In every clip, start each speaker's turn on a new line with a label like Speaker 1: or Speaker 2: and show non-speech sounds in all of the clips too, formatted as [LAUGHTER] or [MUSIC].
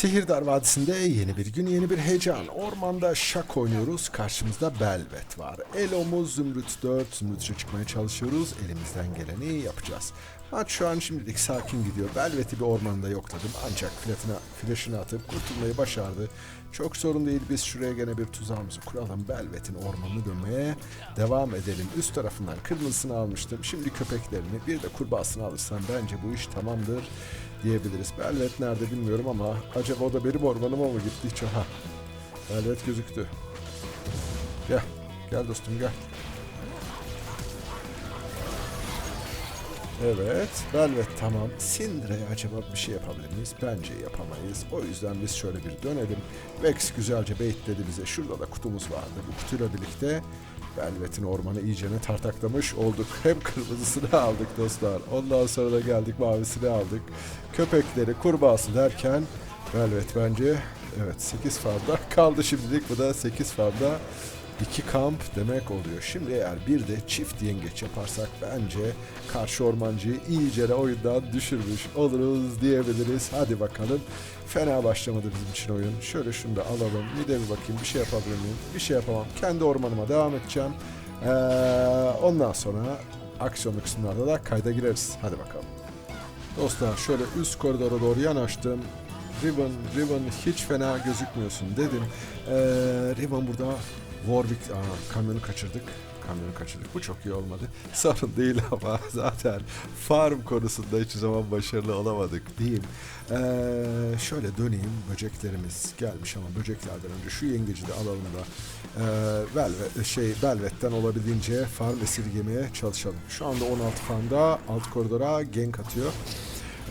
Speaker 1: Sihirdar Vadisi'nde yeni bir gün, yeni bir heyecan. Ormanda şak oynuyoruz. Karşımızda Belvet var. Elomuz Zümrüt 4. Zümrüt üçe çıkmaya çalışıyoruz. Elimizden geleni yapacağız. Maç şu an şimdilik sakin gidiyor. Belvet'i bir ormanda yokladım. Ancak flatına, flash'ını atıp kurtulmayı başardı. Çok sorun değil. Biz şuraya gene bir tuzağımızı kuralım. Belvet'in ormanını dönmeye devam edelim. Üst tarafından kırmızısını almıştım. Şimdi köpeklerini bir de kurbağasını alırsam bence bu iş tamamdır diyebiliriz. Belvet nerede bilmiyorum ama acaba o da benim ormanıma mı gitti hiç? Aha. Belvet gözüktü. Gel. Gel dostum gel. Evet, Velvet tamam. Syndra'ya acaba bir şey yapabilir miyiz? Bence yapamayız. O yüzden biz şöyle bir dönelim. Vex güzelce baitledi bize. Şurada da kutumuz vardı. Bu kutuyla birlikte Velvet'in ormanı iyicene tartaklamış olduk. Hem kırmızısını aldık dostlar. Ondan sonra da geldik mavisini aldık. Köpekleri, kurbağası derken Velvet bence evet 8 farmda kaldı şimdilik. Bu da 8 farmda İki kamp demek oluyor. Şimdi eğer bir de çift yengeç yaparsak bence karşı ormancıyı iyice oyundan düşürmüş oluruz diyebiliriz. Hadi bakalım. Fena başlamadı bizim için oyun. Şöyle şunu da alalım. Bir de bir bakayım bir şey yapabilir miyim? Bir şey yapamam. Kendi ormanıma devam edeceğim. Ee, ondan sonra aksiyonlu kısımlarda da kayda gireriz. Hadi bakalım. Dostlar şöyle üst koridora doğru yanaştım. Riven, Riven hiç fena gözükmüyorsun dedim. Ee, Riven burada Warwick, aa, kamyonu kaçırdık. Kamyonu kaçırdık. Bu çok iyi olmadı. [LAUGHS] Sorun değil ama [LAUGHS] zaten farm konusunda hiçbir zaman başarılı olamadık diyeyim. Ee, şöyle döneyim. Böceklerimiz gelmiş ama böceklerden önce şu yengeci de alalım da ee, Velvet, şey, Velvet'ten olabildiğince farm esirgemeye çalışalım. Şu anda 16 farmda alt koridora gank atıyor.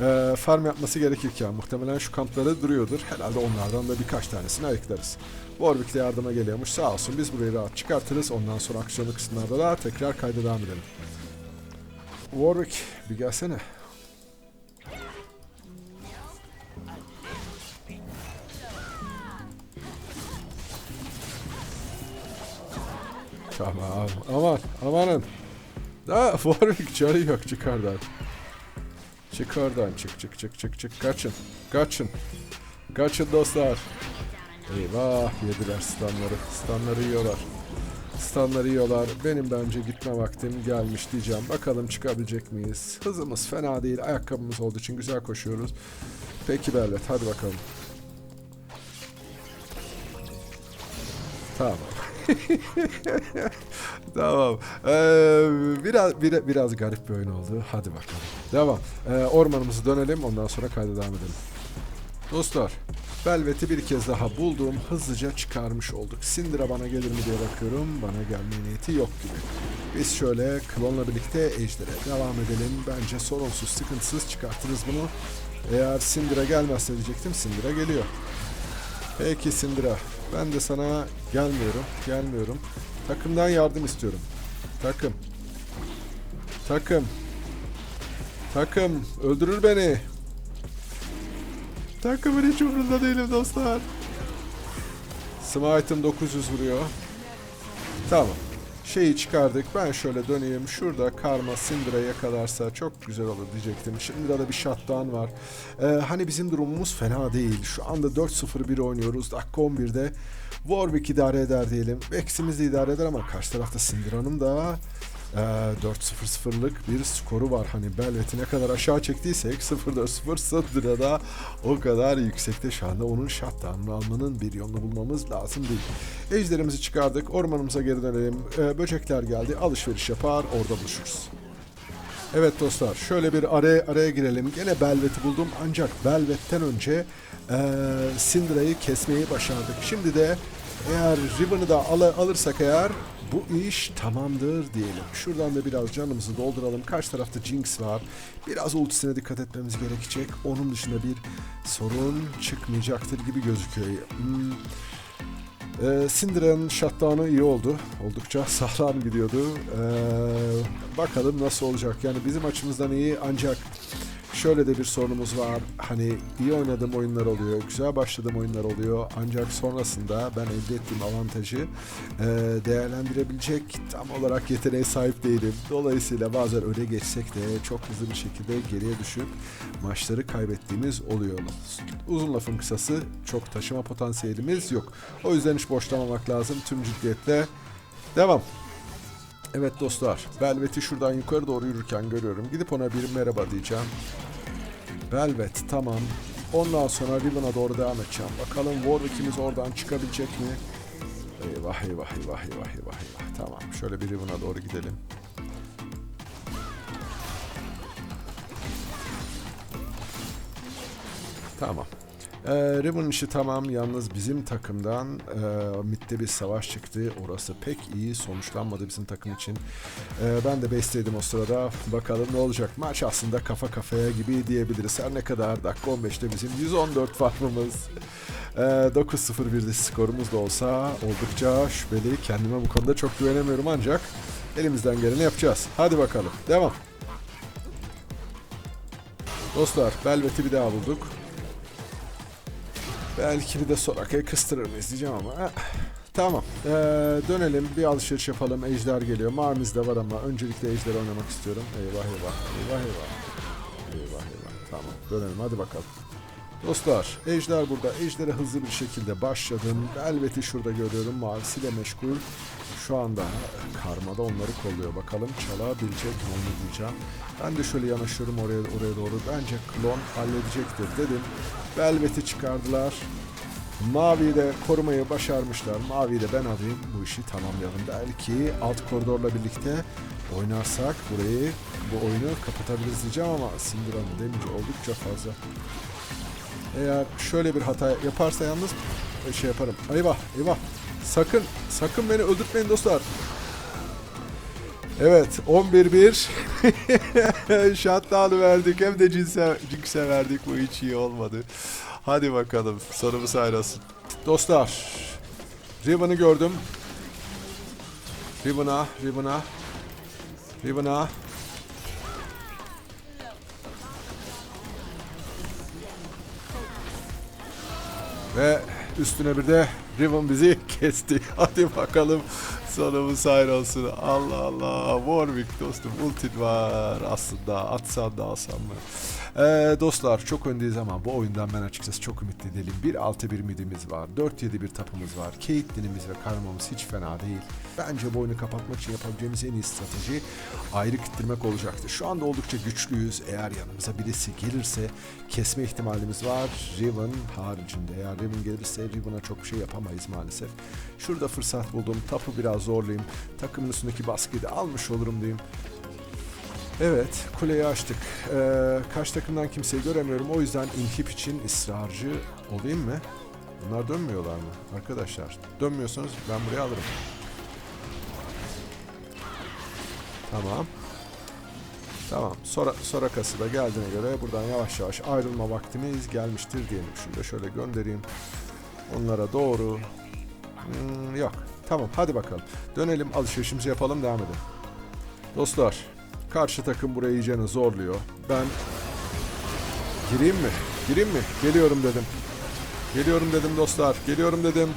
Speaker 1: Ee, farm yapması gerekirken muhtemelen şu kampları duruyordur. Herhalde onlardan da birkaç tanesini ayıklarız. Warwick de yardıma geliyormuş. Sağ olsun biz burayı rahat çıkartırız. Ondan sonra aksiyonlu kısımlarda da tekrar kayda devam edelim. Warwick bir gelsene. Tamam. Aman. Amanın. Da Warwick canı yok çıkardan. Çık oradan çık çık çık çık çık. Kaçın kaçın. Kaçın dostlar. Eyvah yediler stunları stunları yiyorlar. Stunları yiyorlar. Benim bence gitme vaktim gelmiş diyeceğim. Bakalım çıkabilecek miyiz? Hızımız fena değil. Ayakkabımız olduğu için güzel koşuyoruz. Peki Belvet hadi bakalım. Tamam. [LAUGHS] Tamam. Ee, biraz, biraz biraz garip bir oyun oldu. Hadi bakalım. Devam. Ee, ormanımızı dönelim. Ondan sonra kayda devam edelim. Dostlar, Velvet'i bir kez daha buldum. Hızlıca çıkarmış olduk. Syndra bana gelir mi diye bakıyorum. Bana gelme niyeti yok gibi. Biz şöyle klonla birlikte Ejder'e devam edelim. Bence sorunsuz, sıkıntısız çıkartırız bunu. Eğer Syndra gelmezse diyecektim. Syndra geliyor. Peki Syndra. Ben de sana gelmiyorum. Gelmiyorum. Takımdan yardım istiyorum. Takım. Takım. Takım. Öldürür beni. Takımın hiç umurunda değilim dostlar. Smite'ım 900 vuruyor. Tamam. Şeyi çıkardık. Ben şöyle döneyim. Şurada Karma Syndra'yı yakalarsa çok güzel olur diyecektim. Şimdi de bir shutdown var. Ee, hani bizim durumumuz fena değil. Şu anda 4-0-1 oynuyoruz. Dakika 11'de. Warwick idare eder diyelim. Vex'imiz de idare eder ama karşı tarafta Syndra'nın da e, 4-0-0'lık bir skoru var. Hani Belvet'i ne kadar aşağı çektiysek 0-4-0 Syndra'da o kadar yüksekte şu anda onun shutdown'unu almanın bir yolunu bulmamız lazım değil. Ejderimizi çıkardık. Ormanımıza geri dönelim. E, böcekler geldi. Alışveriş yapar. Orada buluşuruz. Evet dostlar şöyle bir araya araya girelim. Gene Belvet'i buldum ancak Belvet'ten önce eee Syndra'yı kesmeyi başardık. Şimdi de eğer Riven'ı da al alırsak eğer bu iş tamamdır diyelim. Şuradan da biraz canımızı dolduralım. Karşı tarafta Jinx var. Biraz ultisine dikkat etmemiz gerekecek. Onun dışında bir sorun çıkmayacaktır gibi gözüküyor. Hmm. Ee, Syndra'nın shutdown'u iyi oldu. Oldukça [LAUGHS] sağlam gidiyordu. Ee, bakalım nasıl olacak. Yani bizim açımızdan iyi ancak şöyle de bir sorunumuz var. Hani iyi oynadığım oyunlar oluyor, güzel başladığım oyunlar oluyor. Ancak sonrasında ben elde ettiğim avantajı e, değerlendirebilecek tam olarak yeteneğe sahip değilim. Dolayısıyla bazen öne geçsek de çok hızlı bir şekilde geriye düşüp maçları kaybettiğimiz oluyor. Uzun lafın kısası çok taşıma potansiyelimiz yok. O yüzden hiç boşlamamak lazım. Tüm ciddiyetle devam. Evet dostlar, Velvet'i şuradan yukarı doğru yürürken görüyorum. Gidip ona bir merhaba diyeceğim. Velvet tamam. Ondan sonra Riven'a doğru devam edeceğim. Bakalım Warwick'imiz oradan çıkabilecek mi? Eyvah eyvah eyvah eyvah eyvah eyvah. Tamam şöyle bir Riven'a doğru gidelim. Tamam. Ee, Riven işi tamam. Yalnız bizim takımdan e, midde bir savaş çıktı. Orası pek iyi sonuçlanmadı bizim takım için. Ee, ben de besteydim o sırada. Bakalım ne olacak. Maç aslında kafa kafaya gibi diyebiliriz. Her ne kadar dakika 15'te bizim 114 farmımız. Ee, 9-0-1'de skorumuz da olsa oldukça şüpheli. Kendime bu konuda çok güvenemiyorum ancak elimizden geleni yapacağız. Hadi bakalım. Devam. Dostlar, Velvet'i bir daha bulduk. Belki bir de Soraka'yı kıstırır mıyız diyeceğim ama. Tamam. Ee, dönelim. Bir alışveriş yapalım. Ejder geliyor. Marmiz de var ama öncelikle Ejder oynamak istiyorum. Eyvah eyvah. Eyvah eyvah. Eyvah eyvah. Tamam. Dönelim. Hadi bakalım. Dostlar, Ejder burada. Ejder'e hızlı bir şekilde başladım. Elbette şurada görüyorum. Mavisiyle meşgul. Şu anda karmada onları kolluyor. Bakalım çalabilecek mi onu diyeceğim. Ben de şöyle yanaşıyorum oraya oraya doğru. Bence klon halledecektir dedim. Velvet'i çıkardılar. Mavi'yi de korumayı başarmışlar. Mavi'yi de ben alayım. Bu işi tamamlayalım. Belki alt koridorla birlikte oynarsak burayı, bu oyunu kapatabiliriz diyeceğim ama Syndra'nın damage'i oldukça fazla. Eğer şöyle bir hata yaparsa yalnız e, şey yaparım. Eyvah eyvah. Sakın sakın beni öldürtmeyin dostlar. Evet 11-1 Shutdown'u verdik hem de cinse, Jinx'e verdik bu hiç iyi olmadı. Hadi bakalım sonumuz ayrılsın. Dostlar Riven'ı gördüm. Riven'a, Riven'a, Riven'a. Ve üstüne bir de Riven bizi [LAUGHS] kesti. Hadi bakalım sonumuz hayır olsun. Allah Allah. Warwick dostum ultin var aslında. Atsan da alsam mı? Ee, dostlar çok öndeyiz ama bu oyundan ben açıkçası çok ümitli değilim. 1-6-1 midimiz var. 4-7 bir tapımız var. Caitlyn'imiz ve karmamız hiç fena değil. Bence bu oyunu kapatmak için yapabileceğimiz en iyi strateji ayrı kittirmek olacaktır. Şu anda oldukça güçlüyüz. Eğer yanımıza birisi gelirse kesme ihtimalimiz var. Riven haricinde. Eğer Riven gelirse Riven'a çok bir şey yapamayız maalesef. Şurada fırsat buldum. Tapu biraz zorlayayım. Takımın üstündeki baskıyı da almış olurum diyeyim. Evet, kuleyi açtık. Ee, karşı takımdan kimseyi göremiyorum. O yüzden inhip için ısrarcı olayım mı? Bunlar dönmüyorlar mı? Arkadaşlar, dönmüyorsanız ben buraya alırım. Tamam. Tamam. Sonra Sorakası da geldiğine göre buradan yavaş yavaş ayrılma vaktimiz gelmiştir diyelim. Şunu da şöyle göndereyim. Onlara doğru. Hmm, yok. Tamam hadi bakalım. Dönelim alışverişimizi yapalım devam edelim. Dostlar karşı takım burayı iyicene zorluyor. Ben gireyim mi? Gireyim mi? Geliyorum dedim. Geliyorum dedim dostlar. Geliyorum dedim.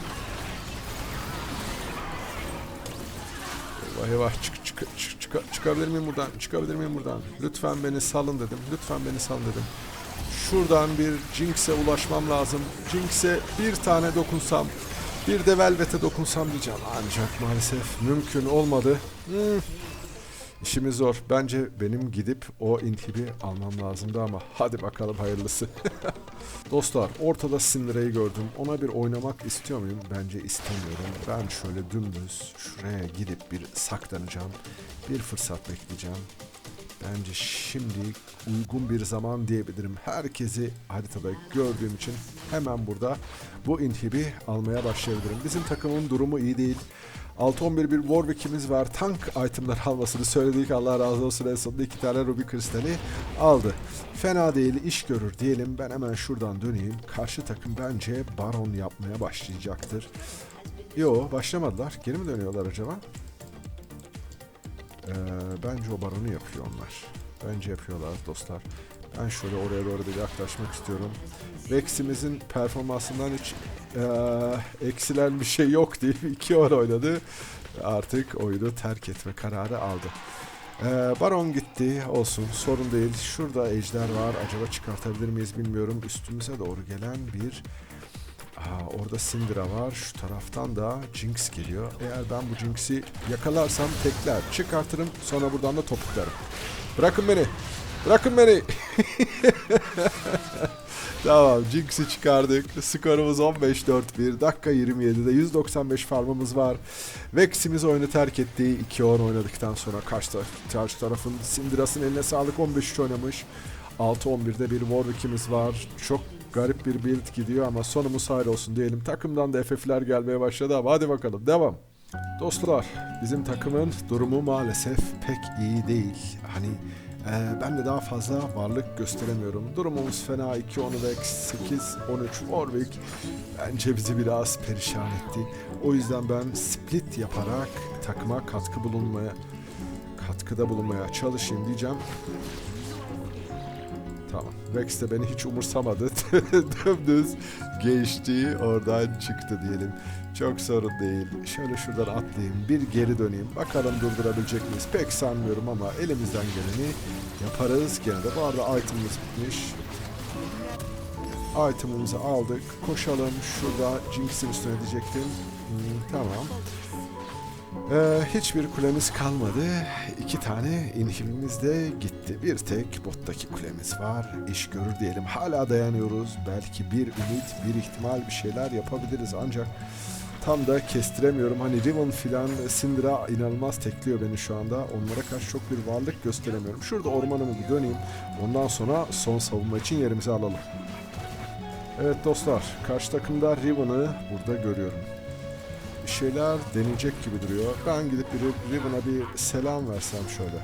Speaker 1: Eyvah eyvah çık, çık, çık, çık- çıkabilir miyim buradan? Çıkabilir miyim buradan? Lütfen beni salın dedim. Lütfen beni salın dedim. Şuradan bir Jinx'e ulaşmam lazım. Jinx'e bir tane dokunsam, bir de Velvet'e dokunsam diyeceğim. Ancak maalesef mümkün olmadı. Hmm. İşimiz zor. Bence benim gidip o inhibi almam lazımdı ama hadi bakalım hayırlısı. [LAUGHS] Dostlar ortada Syndra'yı gördüm. Ona bir oynamak istiyor muyum? Bence istemiyorum. Ben şöyle dümdüz şuraya gidip bir saklanacağım. Bir fırsat bekleyeceğim. Bence şimdi uygun bir zaman diyebilirim. Herkesi haritada gördüğüm için hemen burada bu inhibi almaya başlayabilirim. Bizim takımın durumu iyi değil. 6-11 bir Warwick'imiz var. Tank itemler almasını söyledik. Allah razı olsun en sonunda iki tane Ruby kristali aldı. Fena değil iş görür diyelim. Ben hemen şuradan döneyim. Karşı takım bence Baron yapmaya başlayacaktır. Yo başlamadılar. Geri mi dönüyorlar acaba? Ee, bence o baronu yapıyor onlar. Bence yapıyorlar dostlar. Ben şöyle oraya doğru bir yaklaşmak istiyorum. Vex'imizin performansından hiç eee, eksilen bir şey yok değil. İki or oynadı. Artık oyunu terk etme kararı aldı. Eee, Baron gitti. Olsun. Sorun değil. Şurada ejder var. Acaba çıkartabilir miyiz bilmiyorum. Üstümüze doğru gelen bir Aa, orada Syndra var. Şu taraftan da Jinx geliyor. Eğer ben bu Jinx'i yakalarsam tekler çıkartırım. Sonra buradan da topuklarım. Bırakın beni. Bırakın beni. [LAUGHS] tamam Jinx'i çıkardık. Skorumuz 15-4-1. Dakika 27'de 195 farmımız var. Vex'imiz oyunu terk etti. 2 on oynadıktan sonra taraf- karşı tarafın Syndra'sın eline sağlık 15 oynamış. 6-11'de bir Warwick'imiz var. Çok garip bir build gidiyor ama sonumuz hayır olsun diyelim. Takımdan da FF'ler gelmeye başladı ama hadi bakalım devam. Dostlar bizim takımın durumu maalesef pek iyi değil. Hani e, ben de daha fazla varlık gösteremiyorum. Durumumuz fena 2 10 Vex 8 13 Warwick bence bizi biraz perişan etti. O yüzden ben split yaparak takıma katkı bulunmaya katkıda bulunmaya çalışayım diyeceğim. Tamam. Vex de beni hiç umursamadı. [LAUGHS] Dümdüz geçti. Oradan çıktı diyelim. Çok sorun değil. Şöyle şuradan atlayayım. Bir geri döneyim. Bakalım durdurabilecek miyiz? Pek sanmıyorum ama elimizden geleni yaparız. Gene de bu arada itemimiz bitmiş. Itemimizi aldık. Koşalım. Şurada Jinx'in üstüne diyecektim. Hmm, tamam. Ee, hiçbir kulemiz kalmadı. İki tane inhibimiz de gitti. Bir tek bottaki kulemiz var. İş görür diyelim. Hala dayanıyoruz. Belki bir ümit, bir ihtimal bir şeyler yapabiliriz. Ancak tam da kestiremiyorum. Hani Riven filan Syndra inanılmaz tekliyor beni şu anda. Onlara karşı çok bir varlık gösteremiyorum. Şurada ormanımı bir döneyim. Ondan sonra son savunma için yerimizi alalım. Evet dostlar, karşı takımda Riven'ı burada görüyorum bir şeyler deneyecek gibi duruyor. Ben gidip bir Riven'a bir selam versem şöyle.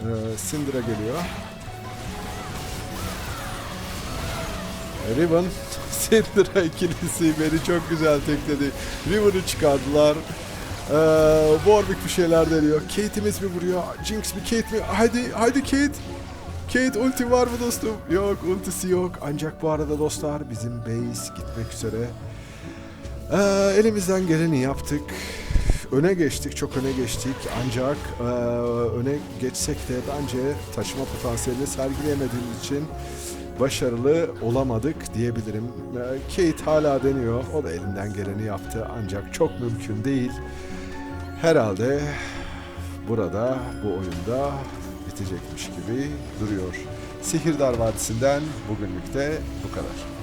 Speaker 1: Ee, Syndra geliyor. Riven, [LAUGHS] Syndra ikilisi beni çok güzel tekledi. Riven'ı çıkardılar. Ee, Warwick bir şeyler deniyor. Kate'imiz mi vuruyor? Jinx mi Kate mi? Haydi, haydi Kate. Kate ulti var mı dostum? Yok ultisi yok. Ancak bu arada dostlar bizim base gitmek üzere. Ee, elimizden geleni yaptık. Öne geçtik, çok öne geçtik. Ancak ee, öne geçsek de bence taşıma potansiyelini sergileyemediğimiz için başarılı olamadık diyebilirim. Ee, Kate hala deniyor. O da elinden geleni yaptı. Ancak çok mümkün değil. Herhalde burada bu oyunda bitecekmiş gibi duruyor. Sihirdar Vadisi'nden bugünlük de bu kadar.